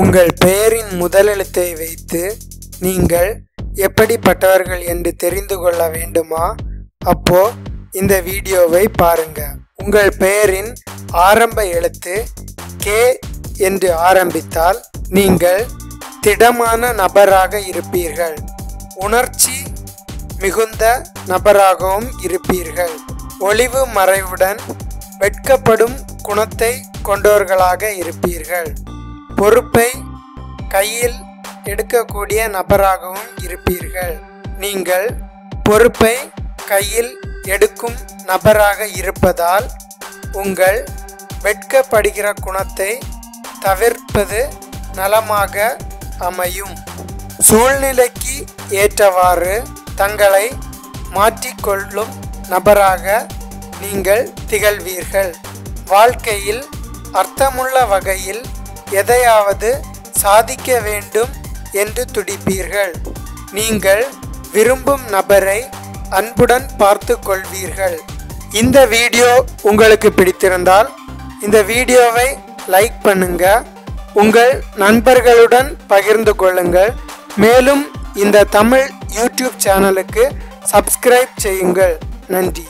உங்கள் பெயரின் முதலெழுத்தை வைத்து நீங்கள் எப்படிப்பட்டவர்கள் என்று தெரிந்து கொள்ள வேண்டுமா? அப்போ இந்த வீடியோவை பாருங்க. உங்கள் பெயரின் ஆரம்ப எழுத்து கே என்று ஆரம்பித்தால் நீங்கள் திடமான நபராக இருப்பீர்கள். உணர்ச்சி மிகுந்த நபராகவும் இருப்பீர்கள். ஒளிவு மறைவுடன் வெட்கப்படும் குணத்தை கொண்டவர்களாக இருப்பீர்கள். பொறுப்பை கையில் எடுக்கக்கூடிய நபராகவும் இருப்பீர்கள். நீங்கள் பொறுப்பை கையில் எடுக்கும் நபராக இருப்பதால் உங்கள் வெட்கப்படுகிற குணத்தை தவிர்ப்பது நலமாக அமையும். சூழ்நிலைக்கு ஏற்றவாறு தங்களை மாற்றிக்கொள்ளும் நபராக நீங்கள் திகழ்வீர்கள். வாழ்க்கையில் அர்த்தமுள்ள வகையில் எதையாவது சாதிக்க வேண்டும் என்று துடிப்பீர்கள். நீங்கள் விரும்பும் நபரை அன்புடன் பார்த்து கொள்வீர்கள் இந்த வீடியோ உங்களுக்கு பிடித்திருந்தால் இந்த வீடியோவை லைக் பண்ணுங்க. உங்கள் நண்பர்களுடன் பகிர்ந்து கொள்ளுங்கள். மேலும் இந்த தமிழ் யூடியூப் சேனலுக்கு சப்ஸ்கிரைப் செய்யுங்கள். நன்றி.